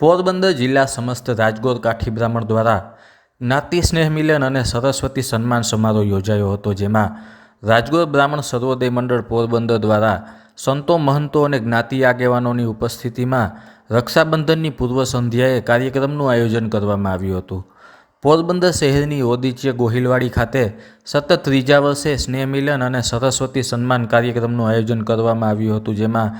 પોરબંદર જિલ્લા સમસ્ત રાજગોર કાઠી બ્રાહ્મણ દ્વારા જ્ઞાતિ સ્નેહ મિલન અને સરસ્વતી સન્માન સમારોહ યોજાયો હતો, જેમાં રાજગોર બ્રાહ્મણ સર્વોદય મંડળ પોરબંદર દ્વારા સંતો, મહંતો અને જ્ઞાતિ આગેવાનોની ઉપસ્થિતિમાં રક્ષાબંધનની પૂર્વ સંધ્યાએ કાર્યક્રમનું આયોજન કરવામાં આવ્યું હતું. પોરબંદર શહેરની ઓદિચ્ય ગોહિલવાડી ખાતે સતત ત્રીજા વર્ષે સ્નેહ મિલન અને સરસ્વતી સન્માન કાર્યક્રમનું આયોજન કરવામાં આવ્યું હતું, જેમાં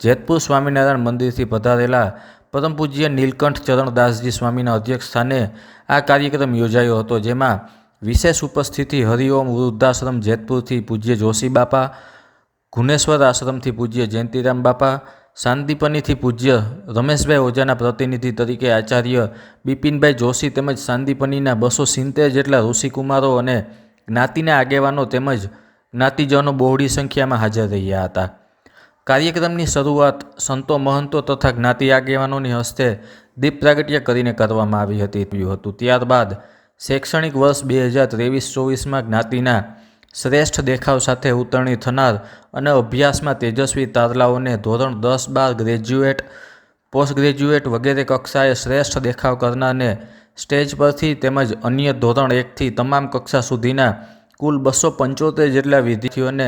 જેતપુર સ્વામિનારાયણ મંદિરથી પધારેલા પરમ પૂજ્ય નીલકંઠ ચરણદાસજી સ્વામીના અધ્યક્ષ સ્થાને આ કાર્યક્રમ યોજાયો હતો, જેમાં વિશેષ ઉપસ્થિતિ હરિઓમ વૃદ્ધાશ્રમ જેતપુરથી પૂજ્ય જોશી બાપા, ઘુનેશ્વર આશ્રમથી પૂજ્ય જયંતિરામ બાપા શાંતિપનીથી પૂજ્ય રમેશભાઈ ઓઝાના પ્રતિનિધિ તરીકે આચાર્ય બિપિનભાઈ જોશી તેમજ શાંતિપનીના બસો સિત્તેર જેટલા ઋષિકુમારો અને જ્ઞાતિના આગેવાનો તેમજ જ્ઞાતિજનો બહોળી સંખ્યામાં હાજર રહ્યા હતા. કાર્યક્રમની શરૂઆત સંતો મહંતો તથા જ્ઞાતિ આગેવાનોની હસ્તે દીપ પ્રાગટ્ય કરીને કરવામાં આવી હતી. હતું. ત્યારબાદ શૈક્ષણિક વર્ષ બે હજાર ત્રેવીસ ચોવીસમાં જ્ઞાતિના શ્રેષ્ઠ દેખાવ સાથે ઉતરણી થનાર અને અભ્યાસમાં તેજસ્વી તારલાઓને ધોરણ દસ બાર ગ્રેજ્યુએટ, પોસ્ટ ગ્રેજ્યુએટ વગેરે કક્ષાએ શ્રેષ્ઠ દેખાવ કરનારને સ્ટેજ પરથી તેમજ અન્ય ધોરણ એકથી તમામ કક્ષા સુધીના કુલ બસો પંચોતેર જેટલા વિદ્યાર્થીઓને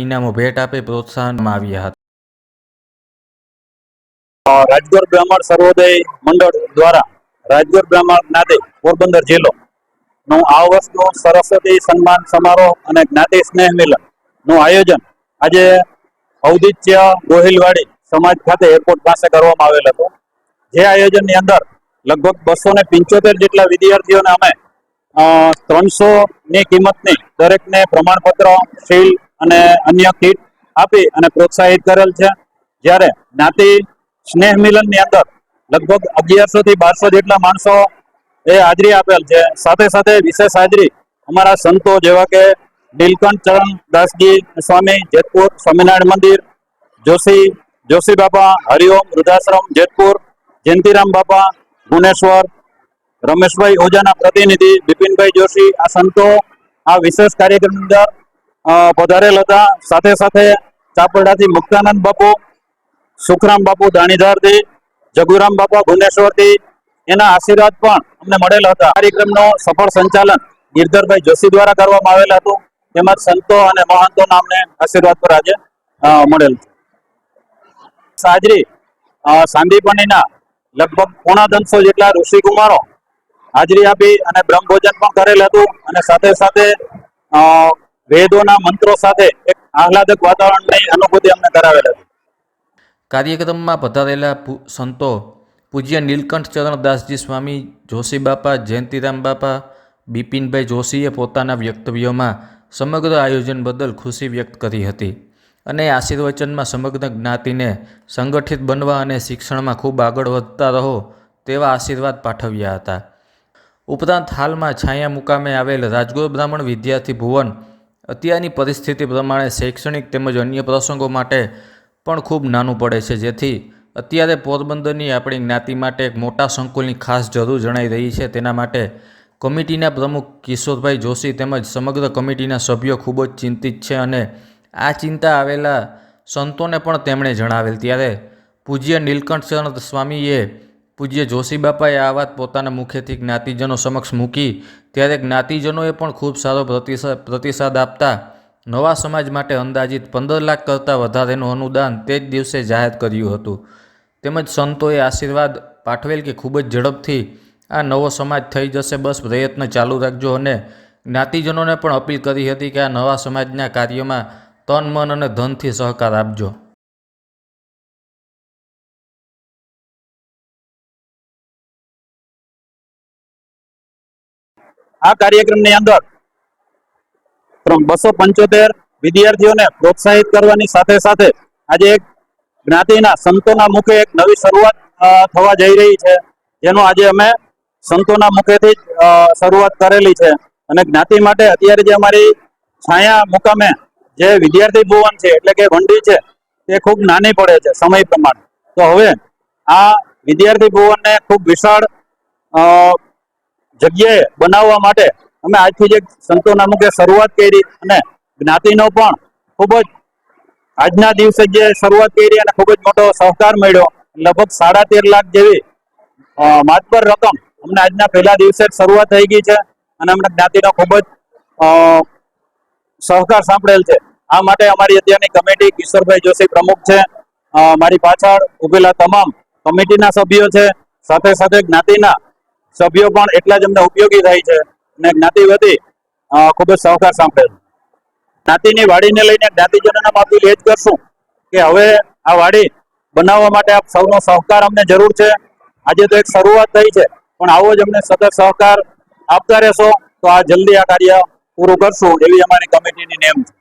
ઇનામો ભેટ આપી પ્રોત્સાહનમાં આવ્યા હતા. રાજગોર બ્રાહ્મણ સર્વોદય મંડળ દ્વારા રાજગોર બ્રાહ્મણ જ્ઞાતિ પોરબંદર જિલ્લો નું આ વર્ષનું સરસ્વતી સન્માન સમારોહ અને જ્ઞાતિ સ્નેહ મિલનનું આયોજન આજે ઔદિત્ય ગોહિલવાડી સમાજ ખાતે એરપોર્ટ પાસે કરવામાં આવેલ હતું. જે આયોજનની અંદર લગભગ બસો ને પંચોતેર જેટલા વિદ્યાર્થીઓને અમે ત્રણસો ની કિંમતની દરેકને પ્રમાણપત્ર શીલ અને અન્ય કીટ આપી અને પ્રોત્સાહિત કરેલ છે. જ્યારે જ્ઞાતિ સ્નેહ મિલનની અંદર લગભગ અગિયારસો થી બારસો જેટલા માણસો એ હાજરી આપેલ છે. સાથે સાથે વિશેષ હાજરી અમારા સંતો જેવા કે નીલકંઠ ચરણ, દાસજી, સ્વામી, જેતપુર, સ્વામિનારાયણ મંદિર, જોશી જોશી બાપા, હરિઓમ, વૃદ્ધાશ્રમ, જેતપુર, જયંતિરામ બાપા, ભુવનેશ્વર રમેશભાઈ ઓજાના પ્રતિનિધિ, બિપિનભાઈ જોશી, આ સંતો આ વિશેષ કાર્યક્રમની અંદર પધારેલ હતા. સાથે સાથે ચાપરડાથી મુક્તાનંદ બાપુ, સુખરામ બાપુ દાણીધારથી, જગુરામ બાપા ભુવનેશ્વરથી, એના આશીર્વાદ પણ અમને મળેલ હતા. કાર્યક્રમનું સફળ સંચાલન ગિરધરભાઈ જોશી દ્વારા કરવામાં આવેલ હતું. તેમજ સંતો અને મહંતો નામને આશીર્વાદ પર આજે મળેલ સાજરી સાંદીપણીના લગભગ પોણા ત્રણસો જેટલા ઋષિકુમારો હાજરી આપી અને બ્રહ્મભોજન પણ કરેલ હતું અને સાથે સાથે વેદોના મંત્રો સાથે એક આહલાદક વાતાવરણની અનુભૂતિ અમને કરાવેલ હતી. કાર્યક્રમમાં પધારેલા સંતો પૂજ્ય નીલકંઠ ચરણદાસજી સ્વામી, જોશી બાપા, જયંતિરામ બાપા, બિપિનભાઈ જોશીએ પોતાના વક્તવ્યોમાં સમગ્ર આયોજન બદલ ખુશી વ્યક્ત કરી હતી અને આશીર્વચનમાં સમગ્ર જ્ઞાતિને સંગઠિત બનવા અને શિક્ષણમાં ખૂબ આગળ વધતા રહો તેવા આશીર્વાદ પાઠવ્યા હતા. ઉપરાંત હાલમાં છાયા મુકામે આવેલ રાજગોર બ્રાહ્મણ વિદ્યાર્થી ભુવન અત્યારની પરિસ્થિતિ પ્રમાણે શૈક્ષણિક તેમજ અન્ય પ્રસંગો માટે પણ ખૂબ નાનું પડે છે. જેથી અત્યારે પોરબંદરની આપણી જ્ઞાતિ માટે એક મોટા સંકુલની ખાસ જરૂર જણાઈ રહી છે. તેના માટે કમિટીના પ્રમુખ કિશોરભાઈ જોશી તેમજ સમગ્ર કમિટીના સભ્યો ખૂબ જ ચિંતિત છે અને આ ચિંતા આવેલા સંતોને પણ તેમણે જણાવેલ. ત્યારે પૂજ્ય નીલકંઠચરણ સ્વામીએ પૂજ્ય જોશી બાપાએ આ વાત પોતાના મુખેથી જ્ઞાતિજનો સમક્ષ મૂકી, ત્યારે જ્ઞાતિજનોએ પણ ખૂબ સારો પ્રતિસાદ પ્રતિસાદ આપતા, નવા સમાજ માટે અંદાજિત પંદર લાખ કરતાં વધારેનું અનુદાન તે જ દિવસે જાહેર કર્યું હતું. તેમજ સંતોએ આશીર્વાદ પાઠવેલ કે ખૂબ જ ઝડપથી આ નવો સમાજ થઈ જશે બસ પ્રયત્ન ચાલુ રાખજો અને જ્ઞાતિજનોને પણ અપીલ કરી હતી કે આ નવા સમાજના કાર્યમાં તન, મન અને ધનથી સહકાર આપજો. આ કાર્યક્રમની અંદર બસો પંચોતેર વિદ્યાર્થીઓને પ્રોત્સાહિત કરવાની સાથે સાથે આજે એક જ્ઞાતિના સંતોના મુખે એક નવી શરૂઆત થવા જઈ રહી છે. જેનું આજે અમે સંતોના મુખેથી જ શરૂઆત કરેલી છે. અને જ્ઞાતિ માટે અત્યારે જે અમારી છાયા મુકામે જે વિદ્યાર્થી ભુવન છે, એટલે કે વંડી છે, તે ખૂબ નાની પડે છે, સમય પ્રમાણે. તો હવે આ વિદ્યાર્થી ભુવનને ખૂબ વિશાળ જગ્યાએ બનાવવા માટે અમે આજથી જ સંતોના મુખે શરૂઆત કરી અને જ્ઞાતિનો પણ ખૂબ જ આજના દિવસે જે શરૂઆત કરી અને ખૂબ જ મોટો સહકાર મળ્યો. લગભગ સાડા તેર લાખ જેવી માતપર રકમ અમને આજના પહેલા દિવસે શરૂઆત થઈ ગઈ છે અને અમને જ્ઞાતિનો ખૂબ જ સહકાર સાંભળેલ છે. આ માટે અમારી અત્યારની કમિટી કિશોરભાઈ જોશી પ્રમુખ છે. મારી પાછળ ઉભેલા તમામ કમિટીના સભ્યો છે. સાથે સાથે જ્ઞાતિના સભ્યો પણ એટલા જ અમને ઉપયોગી થાય છે અને જ્ઞાતિ વતી ખૂબ જ સહકાર સાંભળેલ. જ્ઞાતિની વાડીને લઈને જ્ઞાતિજનોને અપીલ એ જ કરશું કે હવે આ વાડી બનાવવા માટે આપ સૌનો સહકાર અમને જરૂર છે. આજે તો એક શરૂઆત થઈ છે, પણ આવો જ અમને સતત સહકાર આપતા રહેશો, તો આ જલ્દી આ કાર્ય પૂરું કરશું એવી અમારી કમિટીની નેમ છે.